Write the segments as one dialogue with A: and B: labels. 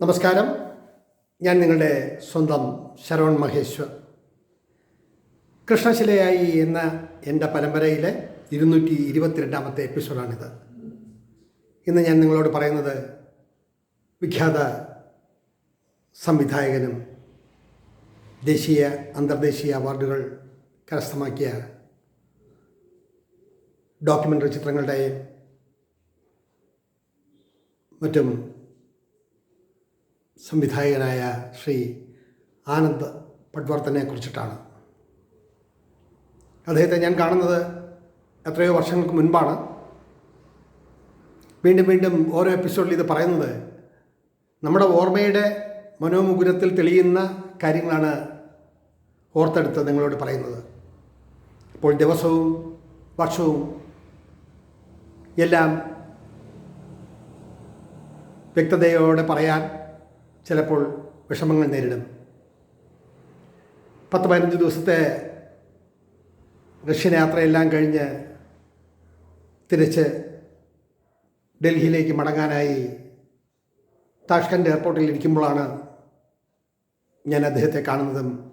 A: നമസ്കാരം. ഞാൻ നിങ്ങളുടെ സ്വന്തം ശരവൺ മഹേശ്വർ. കൃഷ്ണശിലയായി എന്ന എന്റെ പരമ്പരയിലെ ഇരുന്നൂറ്റി ഇരുപത്തിരണ്ടാമത്തെ എപ്പിസോഡാണിത്. ഇന്ന് ഞാൻ നിങ്ങളോട് പറയുന്നത് വിഖ്യാത സംവിധായകനും ദേശീയ അന്തർദേശീയ അവാർഡുകൾ കരസ്ഥമാക്കിയ ഡോക്യുമെന്ററി ചിത്രങ്ങളുടെയും മറ്റും സംവിധായകനായ ശ്രീ ആനന്ദ് പട്വർത്തനെ കുറിച്ചിട്ടാണ്. അദ്ദേഹത്തെ ഞാൻ കാണുന്നത് എത്രയോ വർഷങ്ങൾക്ക് മുൻപാണ്. വീണ്ടും വീണ്ടും ഓരോ എപ്പിസോഡിൽ ഇത് പറയുന്നത് നമ്മുടെ ഓർമ്മയുടെ മനോമുകുരത്തിൽ തെളിയുന്ന കാര്യങ്ങളാണ് ഓർത്തെടുത്ത് നിങ്ങളോട് പറയുന്നത്. അപ്പോൾ ദിവസവും വർഷവും എല്ലാം വ്യക്തതയോടെ പറയാൻ ചിലപ്പോൾ വിഷമങ്ങൾ നേരിടും. പത്ത് പതിനഞ്ച് ദിവസത്തെ റഷ്യൻ യാത്രയെല്ലാം കഴിഞ്ഞ് തിരിച്ച് ഡൽഹിയിലേക്ക് മടങ്ങാനായി താഷ്കൻഡ് എയർപോർട്ടിൽ ഇരിക്കുമ്പോഴാണ് ഞാൻ അദ്ദേഹത്തെ കാണുന്നതും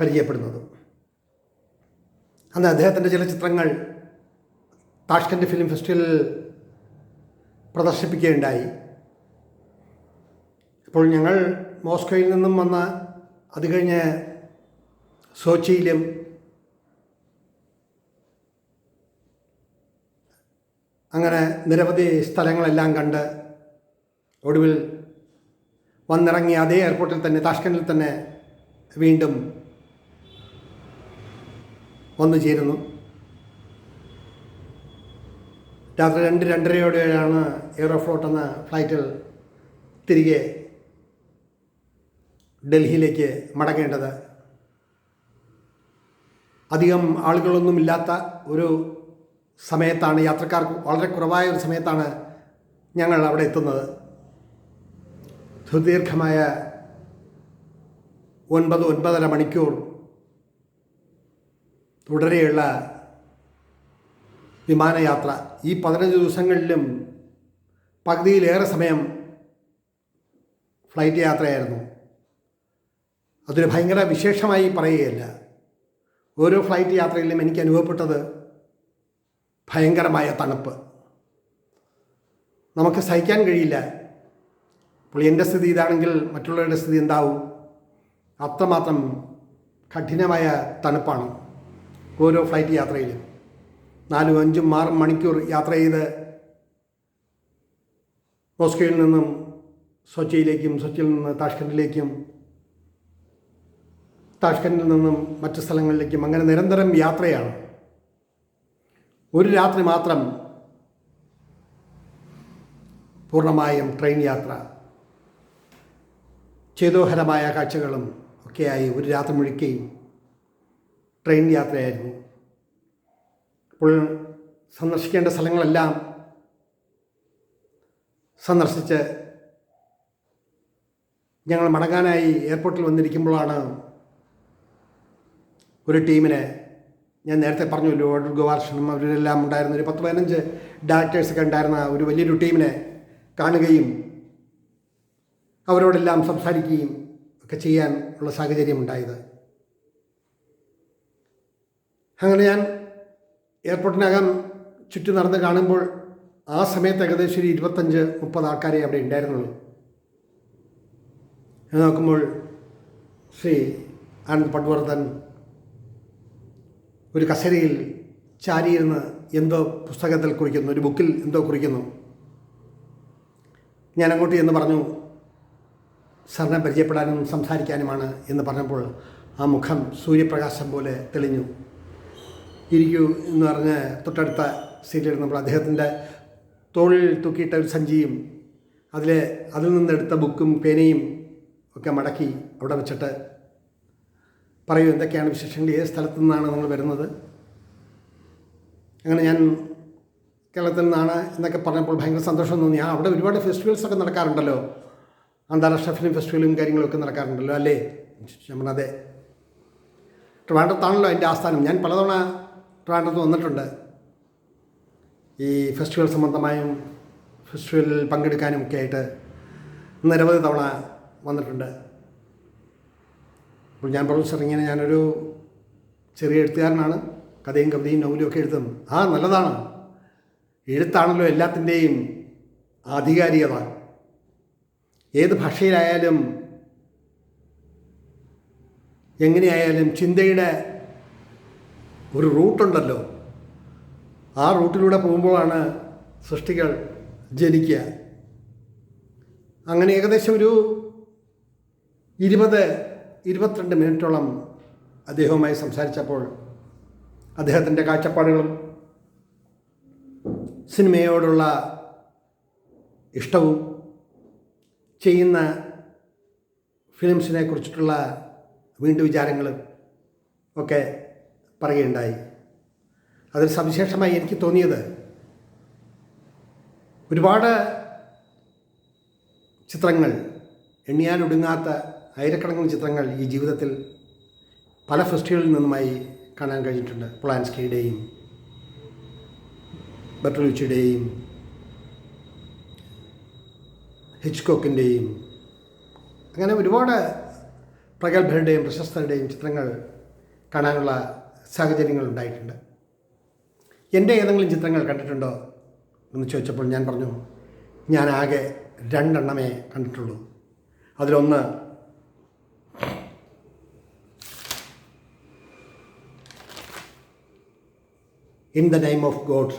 A: പരിചയപ്പെടുന്നതും. അന്ന് അദ്ദേഹത്തിന്റെ ചില ചിത്രങ്ങൾ താഷ്കൻഡ് ഫിലിം ഫെസ്റ്റിവലിൽ പ്രദർശിപ്പിക്കുകയുണ്ടായി. അപ്പോൾ ഞങ്ങൾ മോസ്കോയിൽ നിന്നും വന്ന അത് കഴിഞ്ഞ് സോച്ചിയിലും അങ്ങനെ നിരവധി സ്ഥലങ്ങളെല്ലാം കണ്ട് ഒടുവിൽ വന്നിറങ്ങി അതേ എയർപോർട്ടിൽ തന്നെ താഷ്കണ്ടിൽ തന്നെ വീണ്ടും വന്നു ചേരുന്നു. രാത്രി രണ്ട് രണ്ടരയോടെയാണ് എയറോഫ്ലോട്ട് എന്ന ഫ്ലൈറ്റിൽ തിരികെ ഡൽഹിയിലേക്ക് മടങ്ങേണ്ടത്. അധികം ആളുകളൊന്നുമില്ലാത്ത ഒരു സമയത്താണ് യാത്രക്കാർ വളരെ കുറവായ ഒരു സമയത്താണ് ഞങ്ങൾ അവിടെ എത്തുന്നത്. സുദീർഘമായ ഒൻപത് ഒൻപതര മണിക്കൂർ തുടരെയുള്ള വിമാനയാത്ര. ഈ പതിനഞ്ച് ദിവസങ്ങളിലും പകുതിയിലേറെ സമയം ഫ്ലൈറ്റ് യാത്രയായിരുന്നു. അതൊരു ഭയങ്കര വിശേഷമായി പറയുകയല്ല. ഓരോ ഫ്ലൈറ്റ് യാത്രയിലും എനിക്ക് അനുഭവപ്പെട്ടത് ഭയങ്കരമായ തണുപ്പ്. നമുക്ക് സഹിക്കാൻ കഴിയില്ല. അപ്പോൾ എന്റെ സ്ഥിതി ഇതാണെങ്കിൽ മറ്റുള്ളവരുടെ സ്ഥിതി എന്താവും? അത്രമാത്രം കഠിനമായ തണുപ്പാണ് ഓരോ ഫ്ലൈറ്റ് യാത്രയിലും. നാലും അഞ്ചും ആറും മണിക്കൂർ യാത്ര ചെയ്ത് മോസ്കോയിൽ നിന്നും സ്വച്ഛയിലേക്കും സൊച്ചിയിൽ നിന്ന് താഷ്കണ്ടിലേക്കും താഷ്കണ്ടിൽ നിന്നും മറ്റു സ്ഥലങ്ങളിലേക്കും അങ്ങനെ നിരന്തരം യാത്രയാണ്. ഒരു രാത്രി മാത്രം പൂർണമായും ട്രെയിൻ യാത്ര. ചേതോഹരമായ കാഴ്ചകളും ഒക്കെയായി ഒരു രാത്രി മുഴുക്കുകയും ട്രെയിൻ യാത്രയായിരുന്നു. അപ്പോൾ സന്ദർശിക്കേണ്ട സ്ഥലങ്ങളെല്ലാം സന്ദർശിച്ച് ഞങ്ങൾ മടങ്ങാനായി എയർപോർട്ടിൽ വന്നിരിക്കുമ്പോഴാണ് ഒരു ടീമിനെ ഞാൻ നേരത്തെ പറഞ്ഞു ലോഡ് ഗോപാലകൃഷ്ണനും അവരെല്ലാം ഉണ്ടായിരുന്ന ഒരു പത്ത് പതിനഞ്ച് ഡയറക്ടേഴ്സൊക്കെ ഉണ്ടായിരുന്ന ഒരു വലിയൊരു ടീമിനെ കാണുകയും അവരോടെല്ലാം സംസാരിക്കുകയും ഒക്കെ ചെയ്യാൻ ഉള്ള സാഹചര്യം ഉണ്ടായത്. അങ്ങനെ ഞാൻ എയർപോർട്ടിനകം ചുറ്റും നടന്ന് കാണുമ്പോൾ ആ സമയത്ത് ഏകദേശം ഒരു ഇരുപത്തഞ്ച് മുപ്പത് ആൾക്കാരെ അവിടെ ഉണ്ടായിരുന്നുള്ളൂ. നോക്കുമ്പോൾ ശ്രീ ആനന്ദ് പട്വർദ്ധൻ ഒരു കസേരയിൽ ചാരിയിരുന്ന് എന്തോ പുസ്തകത്തിൽ കുറിക്കുന്നു ഒരു ബുക്കിൽ എന്തോ കുറിക്കുന്നു. ഞാൻ അങ്ങോട്ട് എന്ന് പറഞ്ഞു സാറിനെ പരിചയപ്പെടാനും സംസാരിക്കാനുമാണ് എന്ന് പറഞ്ഞപ്പോൾ ആ മുഖം സൂര്യപ്രകാശം പോലെ തെളിഞ്ഞു. ഇരിക്കൂ എന്ന് പറഞ്ഞ് തൊട്ടടുത്ത സീറ്റിലിരുന്നപ്പോൾ അദ്ദേഹത്തിന്റെ തോളിൽ തൂക്കിയിട്ട ഒരു സഞ്ചിയും അതിലെ അതിൽ നിന്നെടുത്ത ബുക്കും പേനയും ഒക്കെ മടക്കി അവിടെ വെച്ചിട്ട് പറയൂ എന്തൊക്കെയാണ് വിശേഷങ്ങൾ? ഏത് സ്ഥലത്തു നിന്നാണ് നിങ്ങൾ വരുന്നത്? അങ്ങനെ ഞാൻ കേരളത്തിൽ നിന്നാണ് എന്നൊക്കെ പറഞ്ഞപ്പോൾ ഭയങ്കര സന്തോഷം തോന്നി. ആ അവിടെ ഒരുപാട് ഫെസ്റ്റിവൽസ് ഒക്കെ നടക്കാറുണ്ടല്ലോ. അന്താരാഷ്ട്ര ഫിലിം ഫെസ്റ്റിവലും കാര്യങ്ങളൊക്കെ നടക്കാറുണ്ടല്ലോ അല്ലേ? അതെ ട്രിവാൻഡ്രത്താണല്ലോ എന്റെ ആസ്ഥാനം. ഞാൻ പലതവണ ട്രിവാൻഡ്രത്ത് വന്നിട്ടുണ്ട്. ഈ ഫെസ്റ്റിവൽ സംബന്ധമായും ഫെസ്റ്റിവലിൽ പങ്കെടുക്കാനും ഒക്കെ ആയിട്ട് നിരവധി തവണ വന്നിട്ടുണ്ട്. അപ്പോൾ ഞാൻ പറഞ്ഞു സാർ ഇങ്ങനെ ഞാനൊരു ചെറിയ എഴുത്തുകാരനാണ്. കഥയും കവിതയും നോവലും ഒക്കെ എഴുതും. ആ നല്ലതാണ്. എഴുത്താണല്ലോ എല്ലാത്തിന്റെയും ആധികാരികത. ഏത് ഭാഷയിലായാലും എങ്ങനെയായാലും ചിന്തയുടെ ഒരു റൂട്ടുണ്ടല്ലോ ആ റൂട്ടിലൂടെ പോകുമ്പോഴാണ് സൃഷ്ടികൾ ജനിക്കുക. അങ്ങനെ ഏകദേശം ഒരു ഇരുപത് ഇരുപത്തിരണ്ട് മിനിറ്റോളം അദ്ദേഹവുമായി സംസാരിച്ചപ്പോൾ അദ്ദേഹത്തിന്റെ കാഴ്ചപ്പാടുകളും സിനിമയോടുള്ള ഇഷ്ടവും ചെയ്യുന്ന ഫിലിംസിനെ കുറിച്ചിട്ടുള്ള വീണ്ടും വിചാരങ്ങളും ഒക്കെ പറയുകയുണ്ടായി. അതിൽ സവിശേഷമായി എനിക്ക് തോന്നിയത് ഒരുപാട് ചിത്രങ്ങൾ എണ്ണിയാലൊടുങ്ങാത്ത ആയിരക്കണക്കിന് ചിത്രങ്ങൾ ഈ ജീവിതത്തിൽ പല ഫെസ്റ്റിവലിൽ നിന്നുമായി കാണാൻ കഴിഞ്ഞിട്ടുണ്ട്. പ്ലാൻസ്കിയുടെയും ബട്ടറുച്ചിയുടെയും ഹിച്ച്കോക്കിന്റെയും അങ്ങനെ ഒരുപാട് പ്രഗത്ഭരുടെയും പ്രശസ്തരുടെയും ചിത്രങ്ങൾ കാണാനുള്ള സാഹചര്യങ്ങൾ ഉണ്ടായിട്ടുണ്ട്. എന്റെ ഏതെങ്കിലും ചിത്രങ്ങൾ കണ്ടിട്ടുണ്ടോ എന്ന് ചോദിച്ചപ്പോൾ ഞാൻ പറഞ്ഞു ഞാൻ ആകെ രണ്ടെണ്ണമേ കണ്ടിട്ടുള്ളൂ. അതിലൊന്ന് in the name of God.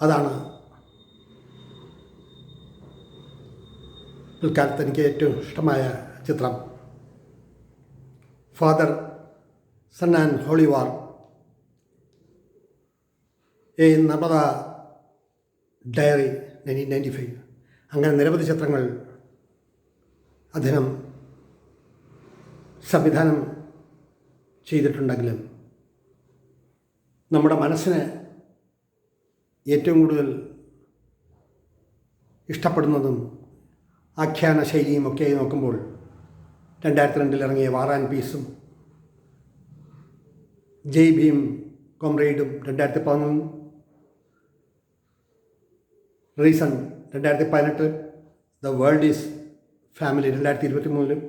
A: അതാണ്. പിൽക്കാലത്ത് എനിക്ക് ഏറ്റവും ഇഷ്ടമായ ചിത്രം. Father son and holy war a Narmada diary nineteen ninety five. അങ്ങനെ നിരവധി ചിത്രങ്ങൾ അദ്ദേഹം സംവിധാനം ചെയ്തിട്ടുണ്ടെങ്കിലും നമ്മുടെ മനസ്സിന് ഏറ്റവും കൂടുതൽ ഇഷ്ടപ്പെടുന്നതും ആഖ്യാന ശൈലിയും ഒക്കെ നോക്കുമ്പോൾ രണ്ടായിരത്തി രണ്ടിൽ ഇറങ്ങിയ വാർ ആൻഡ് പീസും ജയ് ഭീം കോംറേഡും രണ്ടായിരത്തി പതിനൊന്ന് റീസൺ രണ്ടായിരത്തി പതിനെട്ട് ദ വേൾഡ് ഈസ് ഫാമിലി രണ്ടായിരത്തി ഇരുപത്തി മൂന്നിലും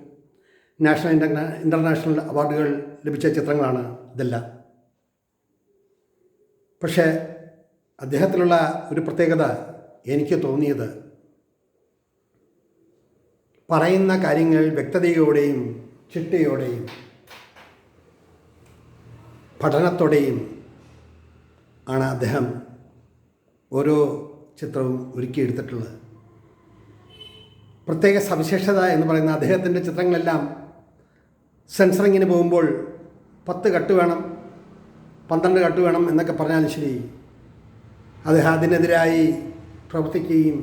A: നാഷണൽ ഇന്റർ ഇന്റർനാഷണൽ അവാർഡുകൾ ലഭിച്ച ചിത്രങ്ങളാണ് ഇതെല്ലാം. പക്ഷേ അദ്ദേഹത്തിലുള്ള ഒരു പ്രത്യേകത എനിക്ക് തോന്നിയത് പറയുന്ന കാര്യങ്ങൾ വ്യക്തതയോടെയും ചിട്ടയോടെയും പഠനത്തോടെയും ആണ് അദ്ദേഹം ഓരോ ചിത്രവും ഒരുക്കിയെടുത്തിട്ടുള്ളത്. പ്രത്യേക സവിശേഷത എന്ന് പറയുന്ന അദ്ദേഹത്തിന്റെ ചിത്രങ്ങളെല്ലാം സെൻസറിങ്ങിന് പോകുമ്പോൾ പത്ത് കട്ട് വേണം പന്ത്രണ്ട് കട്ട് വേണം എന്നൊക്കെ പറഞ്ഞാലും ശരി. അദ്ദേഹം അതിനെതിരായി പ്രവർത്തിക്കുകയും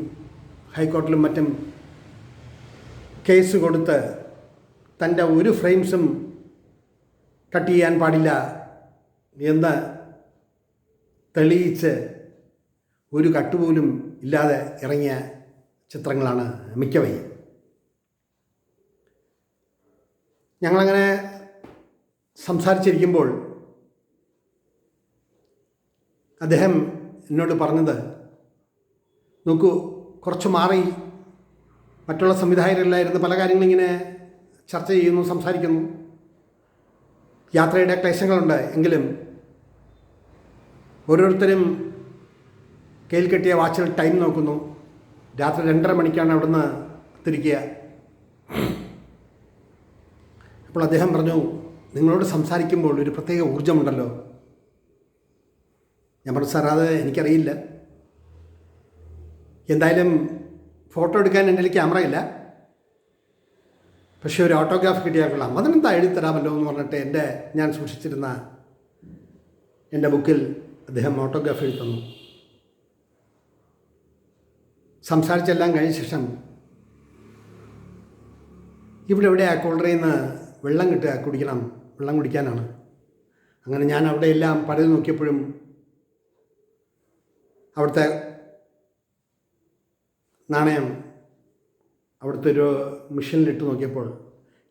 A: ഹൈക്കോടതിയിലും മറ്റും കേസ് കൊടുത്ത് തന്റെ ഒരു ഫ്രെയിംസും കട്ട് ചെയ്യാൻ പാടില്ല എന്ന് തെളിയിച്ച് ഒരു കട്ടുപോലും ഇല്ലാതെ ഇറങ്ങിയ ചിത്രങ്ങളാണ് മിക്കവയും. ഞങ്ങളങ്ങനെ സംസാരിച്ചിരിക്കുമ്പോൾ അദ്ദേഹം എന്നോട് പറഞ്ഞത് നോക്കൂ കുറച്ച് മാറി. മറ്റുള്ള സംവിധായകരില്ലായിരുന്നു പല കാര്യങ്ങളും ഇങ്ങനെ ചർച്ച ചെയ്യുന്നു സംസാരിക്കുന്നു. യാത്രയുടെ ക്ലേശങ്ങളുണ്ട്. എങ്കിലും ഓരോരുത്തരും കയ്യിൽ കെട്ടിയ വാച്ചിൽ ടൈം നോക്കുന്നു. രാത്രി രണ്ടര മണിക്കാണ് അവിടുന്ന് തിരിക്കുക. അപ്പോൾ അദ്ദേഹം പറഞ്ഞു നിങ്ങളോട് സംസാരിക്കുമ്പോൾ ഒരു പ്രത്യേക ഊർജമുണ്ടല്ലോ. ഞാൻ പറഞ്ഞു സാർ അത് എനിക്കറിയില്ല. എന്തായാലും ഫോട്ടോ എടുക്കാൻ എന്റെ കയ്യിൽ ക്യാമറ ഇല്ല. പക്ഷേ ഒരു ഓട്ടോഗ്രാഫ് കിട്ടിയാൽ കൊള്ളാം. അതിനെന്താ എഴുതി തരാമല്ലോ എന്ന് പറഞ്ഞിട്ട് എന്റെ ഞാൻ സൂക്ഷിച്ചിരുന്ന എന്റെ ബുക്കിൽ അദ്ദേഹം ഓട്ടോഗ്രാഫ് എഴുതി തന്നു. സംസാരിച്ചെല്ലാം കഴിഞ്ഞ ശേഷം ഇവിടെ എവിടെയാണ് കോൾഡറിൽ നിന്ന് വെള്ളം കിട്ടുക കുടിക്കണം വെള്ളം കുടിക്കാനാണ്. അങ്ങനെ ഞാൻ അവിടെ എല്ലാം പലത് നോക്കിയപ്പോഴും അവിടുത്തെ നാണയം അവിടുത്തെ ഒരു മിഷനിലിട്ട് നോക്കിയപ്പോൾ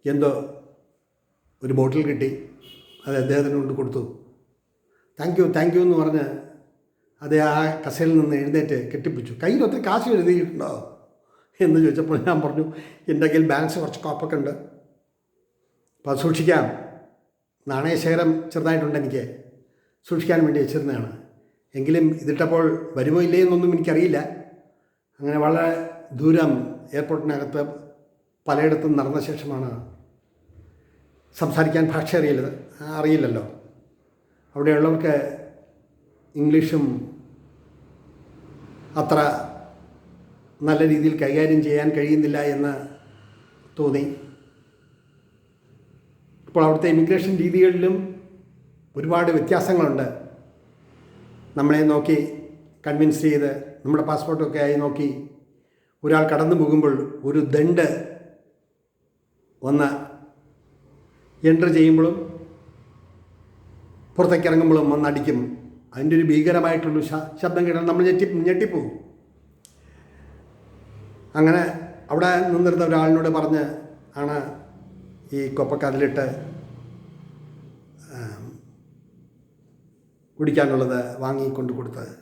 A: എന്തോ ഒരു ബോട്ടിൽ കിട്ടി. അത് അദ്ദേഹത്തിന് കൊണ്ട് കൊടുത്തു. താങ്ക് യു താങ്ക് യു എന്ന് പറഞ്ഞ് അതേ ആ കസയിൽ നിന്ന് എഴുന്നേറ്റ് കെട്ടിപ്പിച്ചു കയ്യിൽ ഒത്തിരി കാശ് എഴുതിയിട്ടുണ്ടോ? എന്ന് ചോദിച്ചപ്പോൾ ഞാൻ പറഞ്ഞു എന്റെ കയ്യിൽ ബാലൻസ് കുറച്ച് കോപ്പൊക്കെ ഉണ്ട്. സൂക്ഷിക്കാം. നാണയശേഖരം ചെറുതായിട്ടുണ്ട് എനിക്ക് സൂക്ഷിക്കാൻ വേണ്ടി വെച്ചിരുന്നതാണ്. എങ്കിലും ഇതിട്ടപ്പോൾ വരുമോ ഇല്ലേ എന്നൊന്നും എനിക്കറിയില്ല. അങ്ങനെ വളരെ ദൂരം എയർപോർട്ടിനകത്ത് പലയിടത്തും നടന്ന ശേഷമാണ് സംസാരിക്കാൻ ഭാഷ അറിയില്ല അറിയില്ലല്ലോ. അവിടെയുള്ളവർക്ക് ഇംഗ്ലീഷും അത്ര നല്ല രീതിയിൽ കൈകാര്യം ചെയ്യാൻ കഴിയുന്നില്ല എന്ന് തോന്നി. ഇപ്പോൾ അവിടുത്തെ ഇമിഗ്രേഷൻ രീതികളിലും ഒരുപാട് വ്യത്യാസങ്ങളുണ്ട്. നമ്മളെ നോക്കി കൺവിൻസ് ചെയ്ത് നമ്മുടെ പാസ്പോർട്ടൊക്കെ ആയി നോക്കി ഒരാൾ കടന്നു പോകുമ്പോൾ ഒരു ദണ്ട് വന്ന് എൻട്രി ചെയ്യുമ്പോഴും പുറത്തേക്ക് ഇറങ്ങുമ്പോഴും വന്നടിക്കും അതിന്റെ ഒരു ഭീകരമായിട്ടുള്ള ശബ്ദം കേട്ടാൽ നമ്മൾ ഞെട്ടി ഞെട്ടിപ്പോവും. അങ്ങനെ അവിടെ നിന്നിരുന്ന ഒരാളിനോട് പറഞ്ഞ് ആണ് ഈ കൊപ്പക്കതിലിട്ട് കുടിക്കാനുള്ളത് വാങ്ങി കൊണ്ടു കൊടുത്തത്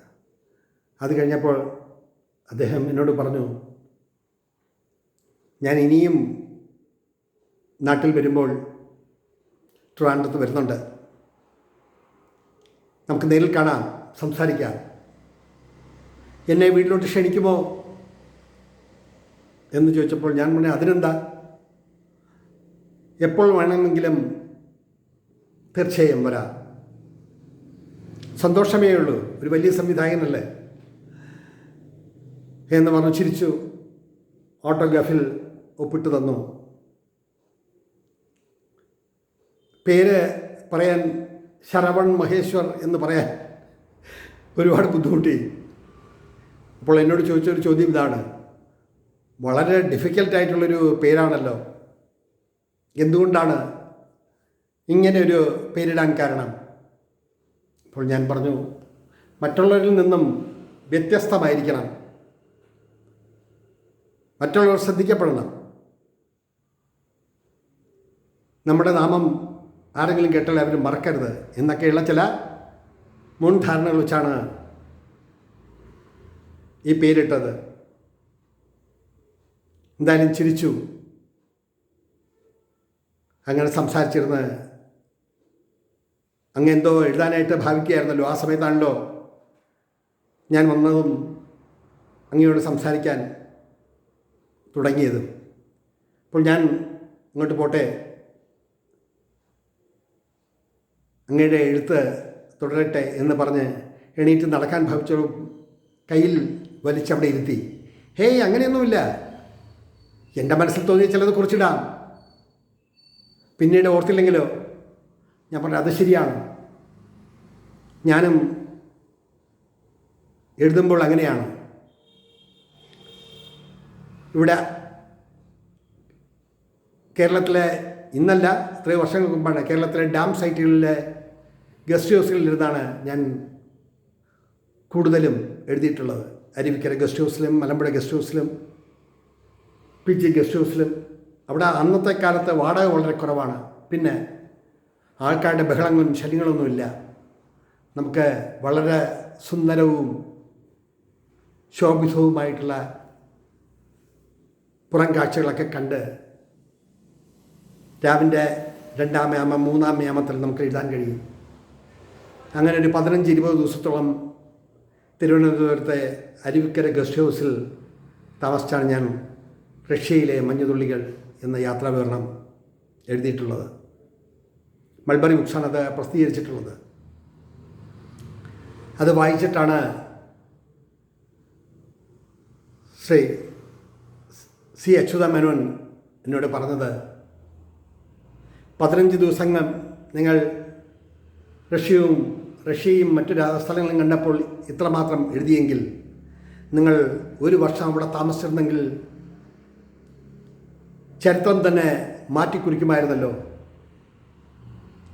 A: അത് കഴിഞ്ഞപ്പോൾ അദ്ദേഹം എന്നോട് പറഞ്ഞു ഞാൻ ഇനിയും നാട്ടിൽ വരുമ്പോൾ ട്രിവാൻഡ്രത്ത് വരുന്നുണ്ട്. നമുക്ക് നേരിൽ കാണാം സംസാരിക്കാം. എന്നെ വീട്ടിലോട്ട് ക്ഷണിക്കുമോ? എന്ന് ചോദിച്ചപ്പോൾ ഞാൻ പറഞ്ഞു അതിനെന്താ? എപ്പോൾ വേണമെങ്കിലും തീർച്ചയായും വരാം. സന്തോഷമേ ഉള്ളൂ. ഒരു വലിയ സംവിധായകനല്ലേ? എന്ന് പറഞ്ഞു ചിരിച്ചു ഓട്ടോഗ്രാഫിൽ ഒപ്പിട്ട് തന്നു. പേര് പറയാൻ ശരവൺ മഹേശ്വർ എന്ന് പറയാൻ ഒരുപാട് ബുദ്ധിമുട്ടി. അപ്പോൾ എന്നോട് ചോദിച്ചൊരു ചോദ്യം ഇതാണ്. വളരെ ഡിഫിക്കൽട്ടായിട്ടുള്ളൊരു പേരാണല്ലോ. എന്തുകൊണ്ടാണ് ഇങ്ങനെ ഒരു പേരിടാൻ കാരണം? അപ്പോൾ ഞാൻ പറഞ്ഞു മറ്റുള്ളവരിൽ നിന്നും വ്യത്യസ്തമായിരിക്കണം. മറ്റുള്ളവർ ശ്രദ്ധിക്കപ്പെടണം. നമ്മുടെ നാമം ആരെങ്കിലും കേട്ടാൽ അവർ മറക്കരുത് എന്നൊക്കെയുള്ള ചില മുൻധാരണകൾ വെച്ചാണ് ഈ പേരിട്ടത്. എന്തായാലും ചിരിച്ചു. അങ്ങനെ സംസാരിച്ചിരുന്ന് അങ്ങ് എന്തോ എഴുതാനായിട്ട് ഭാവിക്കുകയായിരുന്നല്ലോ. ആ സമയത്താണല്ലോ ഞാൻ വന്നതും അങ്ങയോട് സംസാരിക്കാൻ തുടങ്ങിയതും. അപ്പോൾ ഞാൻ ഇങ്ങോട്ട് പോട്ടെ. അങ്ങയുടെ എഴുത്ത് തുടരട്ടെ എന്ന് പറഞ്ഞ് എണീറ്റ് നടക്കാൻ ഭാവിച്ചു കയ്യിൽ വലിച്ചവിടെ ഇരുത്തി. ഹേയ് അങ്ങനെയൊന്നുമില്ല. എന്റെ മനസ്സിൽ തോന്നിയ ചിലത് കുറിച്ചിടാം. പിന്നീട് ഓർത്തില്ലെങ്കിലോ? ഞാൻ പറഞ്ഞു അത് ശരിയാണ്. ഞാനും എഴുതുമ്പോൾ അങ്ങനെയാണ്. ഇവിടെ കേരളത്തിലെ ഇന്നല്ല ഇത്രയും വർഷങ്ങൾക്ക് മുമ്പാണ് കേരളത്തിലെ ഡാം സൈറ്റുകളിലെ ഗസ്റ്റ് ഹൗസുകളിലിരുന്നാണ് ഞാൻ കൂടുതലും എഴുതിയിട്ടുള്ളത്. അരുവിക്കര ഗസ്റ്റ് ഹൗസിലും മലമ്പുഴ ഗസ്റ്റ് ഹൗസിലും പി ജി ഗസ്റ്റ് ഹൗസിലും. അവിടെ അന്നത്തെ കാലത്ത് വാടക വളരെ കുറവാണ്. പിന്നെ ആൾക്കാരുടെ ബഹളങ്ങളും ശല്യങ്ങളൊന്നുമില്ല നമുക്ക് വളരെ സുന്ദരവും ശോഭിതവുമായിട്ടുള്ള പുറം കാഴ്ചകളൊക്കെ കണ്ട് രാവിന്റെ രണ്ടാം യാമം മൂന്നാം യാമത്തിൽ നമുക്ക് എഴുതാൻ കഴിയും. അങ്ങനെ ഒരു പതിനഞ്ച് ഇരുപത് ദിവസത്തോളം തിരുവനന്തപുരത്തെ അരുവിക്കര ഗസ്റ്റ് ഹൗസിൽ താമസിച്ചാണ് ഞാൻ റഷ്യയിലെ മഞ്ഞുതുള്ളികൾ എന്ന യാത്രാവിവരണം എഴുതിയിട്ടുള്ളത്. മൾബറി ബുക്സാണ് അത് പ്രസിദ്ധീകരിച്ചിട്ടുള്ളത്. അത് വായിച്ചിട്ടാണ് ശ്രീ സി അച്യുത മേനോൻ എന്നോട് പറഞ്ഞത് പതിനഞ്ച് ദിവസങ്ങൾ നിങ്ങൾ റഷ്യയും റഷ്യയും മറ്റു സ്ഥലങ്ങളും കണ്ടപ്പോൾ ഇത്രമാത്രം എഴുതിയെങ്കിൽ നിങ്ങൾ ഒരു വർഷം അവിടെ താമസിച്ചിരുന്നെങ്കിൽ ചരിത്രം തന്നെ മാറ്റിക്കുറിക്കുമായിരുന്നല്ലോ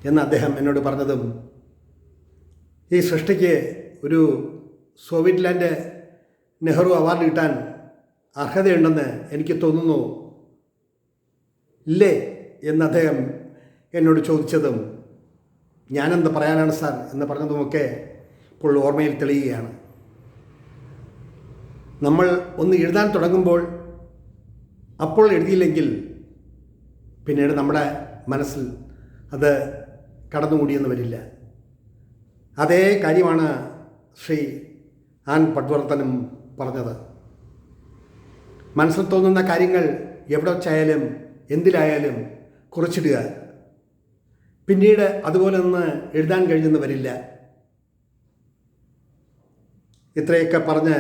A: എന്ന് അദ്ദേഹം എന്നോട് പറഞ്ഞതും ഈ സൃഷ്ടിക്ക് ഒരു സോവിയറ്റ് ലാൻഡ് നെഹ്റു അവാർഡ് കിട്ടാൻ അർഹതയുണ്ടെന്ന് എനിക്ക് തോന്നുന്നു ഇല്ലേ എന്ന് അദ്ദേഹം എന്നോട് ചോദിച്ചതും ഞാനെന്ത് പറയാനാണ് സാർ എന്ന് പറഞ്ഞതുമൊക്കെ ഇപ്പോൾ ഓർമ്മയിൽ തെളിയുകയാണ്. നമ്മൾ ഒന്ന് എഴുതാൻ തുടങ്ങുമ്പോൾ അപ്പോൾ എഴുതിയില്ലെങ്കിൽ പിന്നീട് നമ്മുടെ മനസ്സിൽ അത് കടന്നുകൂടിയെന്ന് വരില്ല. അതേ കാര്യമാണ് ശ്രീ ആൻ പട്വർത്തനും പറഞ്ഞത്. മനസ്സിൽ തോന്നുന്ന കാര്യങ്ങൾ എവിടെ വച്ചായാലും എന്തിലായാലും കുറിച്ചിടുക. പിന്നീട് അതുപോലെ ഒന്ന് എഴുതാൻ കഴിഞ്ഞെന്ന് വരില്ല. ഇത്രയൊക്കെ പറഞ്ഞ്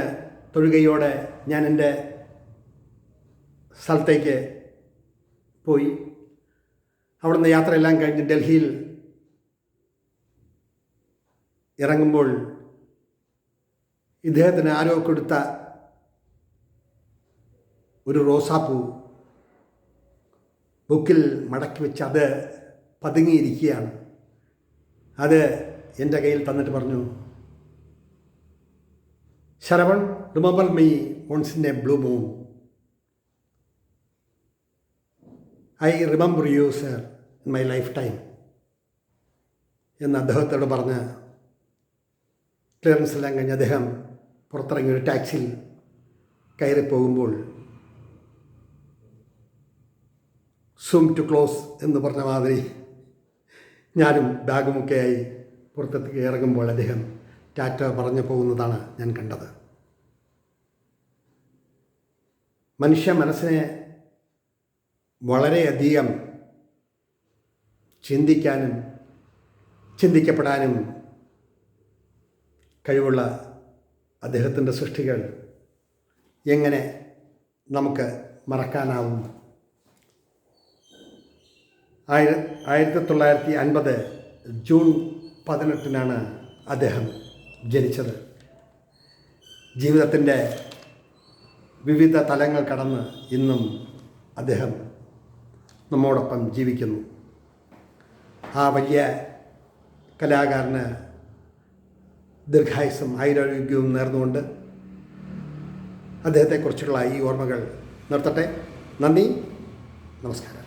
A: തൊഴുകയോടെ ഞാൻ എന്റെ സ്ഥലത്തേക്ക് പോയി. അവിടുന്ന് യാത്രയെല്ലാം കഴിഞ്ഞ് ഡൽഹിയിൽ ഇറങ്ങുമ്പോൾ ഇദ്ദേഹത്തിന് ആരോ കൊടുത്ത ഒരു റോസാപ്പൂ ബുക്കിൽ മടക്കി വെച്ച് അത് പതുങ്ങിയിരിക്കുകയാണ്. അത് എന്റെ കയ്യിൽ തന്നിട്ട് പറഞ്ഞു Saravan remember me ഓൺസിന്റെ blue moon. I remember you sir in my lifetime എന്ന് അദ്ദേഹത്തോട് പറഞ്ഞ് ക്ലിയറൻസ് എല്ലാം കഴിഞ്ഞ് അദ്ദേഹം പുറത്തിറങ്ങി ഒരു ടാക്സിയിൽ കയറി പോകുമ്പോൾ സൂം ടു ക്ലോസ് എന്ന് പറഞ്ഞ മാതിരി ഞാനും ബാഗുമൊക്കെയായി പുറത്തേക്ക് ഇറങ്ങുമ്പോൾ അദ്ദേഹം ടാറ്റ പറഞ്ഞു പോകുന്നതാണ് ഞാൻ കണ്ടത്. മനുഷ്യ മനസ്സിനെ വളരെയധികം ചിന്തിക്കാനും ചിന്തിക്കപ്പെടാനും കഴിവുള്ള അദ്ദേഹത്തിന്റെ സൃഷ്ടികൾ എങ്ങനെ നമുക്ക് മറക്കാനാവും? ആയിര ആയിരത്തി തൊള്ളായിരത്തി അൻപത് ജൂൺ പതിനെട്ടിനാണ് അദ്ദേഹം ജനിച്ചത്. ജീവിതത്തിന്റെ വിവിധ തലങ്ങൾ കടന്ന് ഇന്നും അദ്ദേഹം നമ്മോടൊപ്പം ജീവിക്കുന്നു. ആ വലിയ കലാകാരന് ദീർഘായുസും ആയുരാരോഗ്യവും നേർന്നുകൊണ്ട് അദ്ദേഹത്തെക്കുറിച്ചുള്ള ഈ ഓർമ്മകൾ നിർത്തട്ടെ. നന്ദി. നമസ്കാരം.